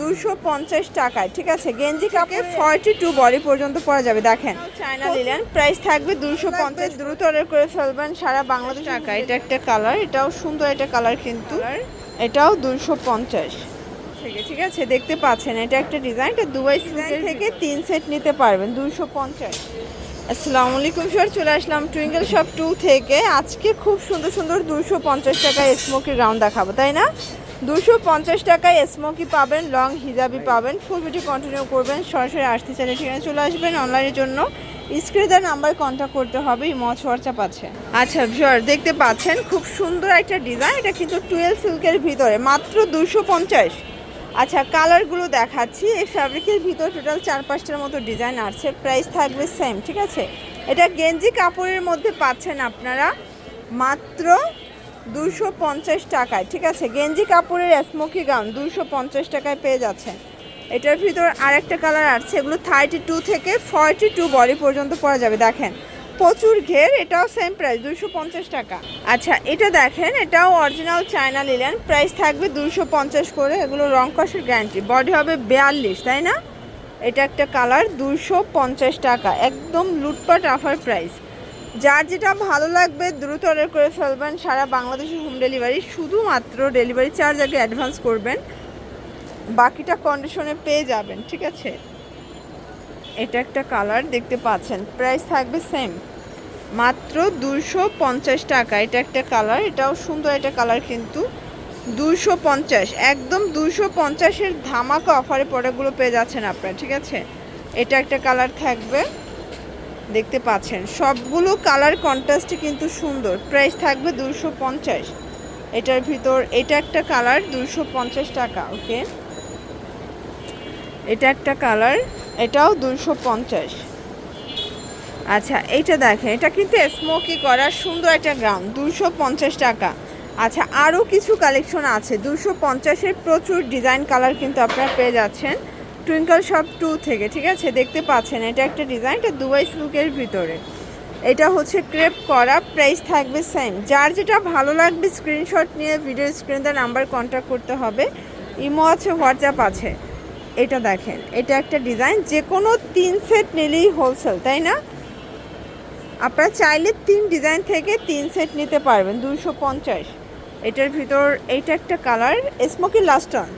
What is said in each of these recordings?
দুশো পঞ্চাশ টাকায় ঠিক আছে? গেঞ্জি কাপড় ফর্টি টু বডি পর্যন্ত পরা যাবে দেখেন। চায়না লিলেন প্রাইস থাকবে দুশো পঞ্চাশ। দ্রুত অর্ডার করে ফেলবেন সারা বাংলাদেশ টাকা এটা একটা কালার এটাও সুন্দর একটা কালার কিন্তু। এটাও দুশো পঞ্চাশ। ঠিক আছে? দেখতে পাচ্ছেন এটা একটা ডিজাইন এটা দুবাই সিল্কের থেকে তিন সেট নিতে পারবেন দুশো পঞ্চাশ। আসসালামু আলাইকুম স্যার চলে আসলাম টুইঙ্গেল শপ টু থেকে। আজকে খুব সুন্দর সুন্দর দুশো পঞ্চাশ টাকায় স্মোকি রাউন্ড দেখাবো তাই না? দুশো পঞ্চাশ টাকায় স্মোকি পাবেন, লং হিজাবি পাবেন, ফুল ভিডিও কন্টিনিউ করবেন, সরাসরি আসতে চাইলে সেখানে চলে আসবেন অনলাইনের জন্য। স্ক্রিনে নাম্বার কন্ট্যাক্ট করতে হবে মচ হোয়াটসঅ্যাপ আছে। আচ্ছা ভিউয়ার দেখতে পাচ্ছেন, খুব সুন্দর একটা ডিজাইন এটা কিন্তু টুয়েলভ সিল্কের ভিতরে, মাত্র দুশো পঞ্চাশ। আচ্ছা কালারগুলো দেখাচ্ছি, এই ফ্যাব্রিকের ভিতর টোটাল চার পাঁচটার মতো ডিজাইন আছে প্রাইস থাকবে সেম ঠিক আছে? এটা গেঞ্জি কাপড়ের মধ্যে পাচ্ছেন আপনারা, মাত্র দুশো পঞ্চাশ টাকায়, ঠিক আছে? গেঞ্জি কাপড়ের স্মোকি গাউন দুশো পঞ্চাশ টাকায় পেয়ে যাচ্ছেন। এটার ভিতর আরেকটা কালার আছে এগুলো থার্টি টু থেকে ফর্টি টু বডি পর্যন্ত পরা যাবে। দেখেন, প্রচুর ঘের, এটাও সেম প্রাইস দুশো পঞ্চাশ টাকা। আচ্ছা এটা দেখেন, এটাও অরিজিনাল চায়না লিলেন প্রাইস থাকবে দুশো পঞ্চাশ করে, এগুলো রং কষের গ্যারান্টি বডি হবে বিয়াল্লিশ, তাই না? এটা একটা কালার, দুশো পঞ্চাশ টাকা, একদম লুটপাট অফার প্রাইস যার যেটা ভালো লাগবে, দ্রুত অর্ডার করে ফেলবেন সারা বাংলাদেশের হোম ডেলিভারি শুধুমাত্র ডেলিভারি চার্জ আগে অ্যাডভান্স করবেন। বাকিটা কন্ডিশনে পেয়ে যাবেন, ঠিক আছে? এটা একটা কালার দেখতে পাচ্ছেন। প্রাইস থাকবে সেম মাত্র দুশো পঞ্চাশ টাকা। এটা একটা কালার এটাও সুন্দর একটা কালার কিন্তু। দুশো পঞ্চাশ, একদম দুশো পঞ্চাশের ধামাকা অফারে প্রোডাক্টগুলো পেয়ে যাচ্ছেন আপনারা, ঠিক আছে? এটা একটা কালার থাকবে। দেখতে পাচ্ছেন। সবগুলো কালার কন্ট্রাস্টে কিন্তু সুন্দর। প্রাইস থাকবে দুশো পঞ্চাশ। এটার ভিতর, এটা একটা কালার দুশো পঞ্চাশ টাকা ওকে এটা একটা কালার এটাও দুশো পঞ্চাশ। আচ্ছা এইটা দেখেন, এটা কিন্তু স্মোকি করা, সুন্দর একটা গ্রাউন্ড দুশো পঞ্চাশ টাকা। আচ্ছা আরও কিছু কালেকশন আছে। দুশো পঞ্চাশের প্রচুর ডিজাইন কালার কিন্তু আপনারা পেয়ে যাচ্ছেন। টুইঙ্কল শপ টু থেকে, ঠিক আছে? দেখতে পাচ্ছেন, এটা একটা ডিজাইন এটা দুবাই সিল্কের ভিতরে। এটা হচ্ছে ক্রেপ করা প্রাইস থাকবে সেম যার যেটা ভালো লাগবে স্ক্রিনশট নিয়ে ভিডিও স্ক্রিনে নাম্বার কন্ট্যাক্ট করতে হবে। ইমো আছে হোয়াটসঅ্যাপ আছে। এটা দেখেন, এটা একটা ডিজাইন যে কোনো তিন সেট নিলেই হোলসেল তাই না? আপনারা চাইলে তিন ডিজাইন থেকে তিন সেট নিতে পারবেন দুশো পঞ্চাশ। এটার ভিতর, এইটা একটা কালার স্মোকি লাস্টন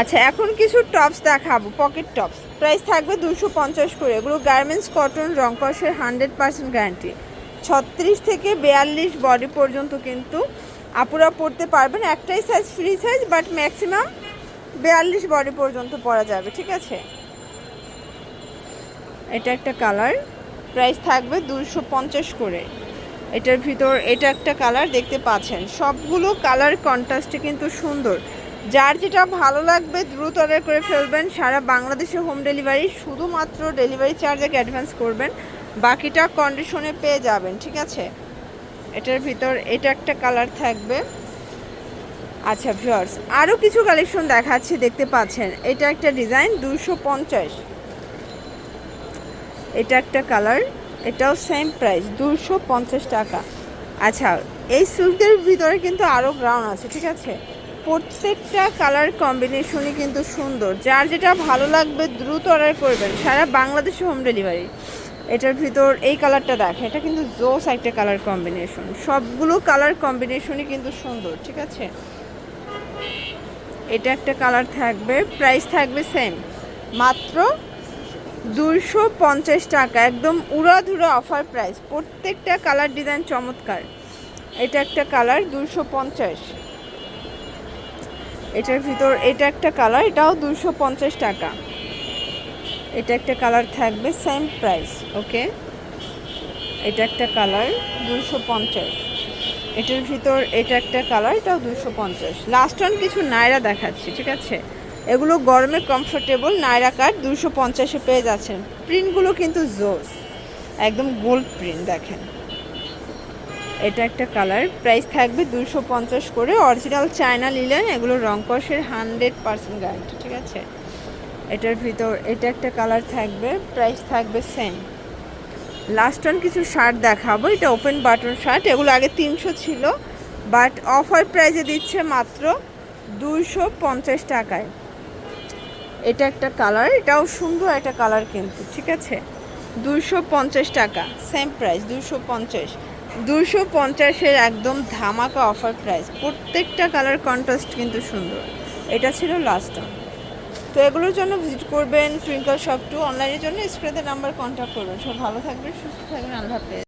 আচ্ছা এখন কিছু টপস দেখাবো পকেট টপস প্রাইস থাকবে দুশো পঞ্চাশ করে, এগুলো গার্মেন্টস কটন রংকসের হান্ড্রেড পার্সেন্ট গ্যারান্টি ছত্রিশ থেকে বিয়াল্লিশ বডি পর্যন্ত কিন্তু আপুরা পড়তে পারবেন। একটাই size free size but maximum বিয়াল্লিশ বডি পর্যন্ত পরা যাবে, ঠিক আছে? এটা একটা কালার প্রাইস থাকবে দুশো পঞ্চাশ করে। এটার ভিতর, এটা একটা কালার দেখতে পাচ্ছেন। সবগুলো কালার কন্ট্রাস্টে কিন্তু সুন্দর। যার যেটা ভালো লাগবে, দ্রুত অর্ডার করে ফেলবেন। সারা বাংলাদেশে হোম ডেলিভারি শুধুমাত্র ডেলিভারি চার্জ অ্যাডভান্স করবেন। বাকিটা কন্ডিশনে পেয়ে যাবেন, ঠিক আছে? এটার ভিতর, এটা একটা কালার থাকবে। আচ্ছা ভিউয়ার্স আরও কিছু কালেকশন দেখাচ্ছি, দেখতে পাচ্ছেন। এটা একটা ডিজাইন দুশো পঞ্চাশ। এটা একটা কালার এটাও সেম প্রাইস দুশো পঞ্চাশ টাকা। আচ্ছা এই সিল্কের ভিতরে কিন্তু আরও গ্রাউন্ড আছে, ঠিক আছে? প্রত্যেকটা কালার কম্বিনেশনই কিন্তু সুন্দর। যার যেটা ভালো লাগবে দ্রুত অর্ডার করবেন। সারা বাংলাদেশে হোম ডেলিভারি এটার ভিতর এই কালারটা দেখে, এটা কিন্তু জোস একটা কালার কম্বিনেশন সবগুলো কালার কম্বিনেশনই কিন্তু সুন্দর, ঠিক আছে? এটা একটা কালার থাকবে প্রাইস থাকবে সেম মাত্র দুশো পঞ্চাশ টাকা, একদম উড়াধুরা অফার প্রাইস প্রত্যেকটা কালার ডিজাইন চমৎকার। এটা একটা কালার দুশো পঞ্চাশ। এটার ভিতর, এটা একটা কালার এটাও দুশো পঞ্চাশ টাকা। এটা একটা কালার থাকবে সেম প্রাইস ওকে এটা একটা কালার দুশো পঞ্চাশ। এটার ভিতর এটা একটা কালার এটাও দুশো পঞ্চাশ। লাস্ট অন কিছু নায়রা দেখাচ্ছি, ঠিক আছে? এগুলো গরমে কমফোর্টেবল নায়রা কাট দুশো পঞ্চাশে পেয়ে যাচ্ছেন। প্রিন্টগুলো কিন্তু জোস একদম গোল্ড প্রিন্ট দেখেন। এটা একটা কালার। প্রাইস থাকবে দুশো পঞ্চাশ করে। অরিজিনাল চায়না লিলেন এগুলো রংকসের হান্ড্রেড পার্সেন্ট গ্যারান্টি ঠিক আছে? এটার ভিতর, এটা একটা কালার থাকবে, প্রাইস থাকবে সেম লাস্ট অন কিছু শার্ট দেখাবো। এটা ওপেন বাটন শার্ট এগুলো আগে তিনশো ছিল বাট অফার প্রাইজে দিচ্ছে মাত্র দুইশো পঞ্চাশ টাকায়। এটা একটা কালার, এটাও সুন্দর একটা কালার কিন্তু, ঠিক আছে? দুইশো পঞ্চাশ টাকা সেম প্রাইস দুইশো পঞ্চাশ। দুইশো পঞ্চাশের একদম ধামাকা অফার প্রাইস প্রত্যেকটা কালার কন্ট্রাস্ট কিন্তু সুন্দর। এটা ছিল লাস্ট তো এগুলোর জন্য ভিজিট করবেন টুইঙ্কল শপ টু অনলাইনের জন্য স্ক্রিনের নাম্বার কন্ট্যাক্ট করবেন। সব ভালো থাকবেন, সুস্থ থাকবেন। আল্লাহ হাফেজ।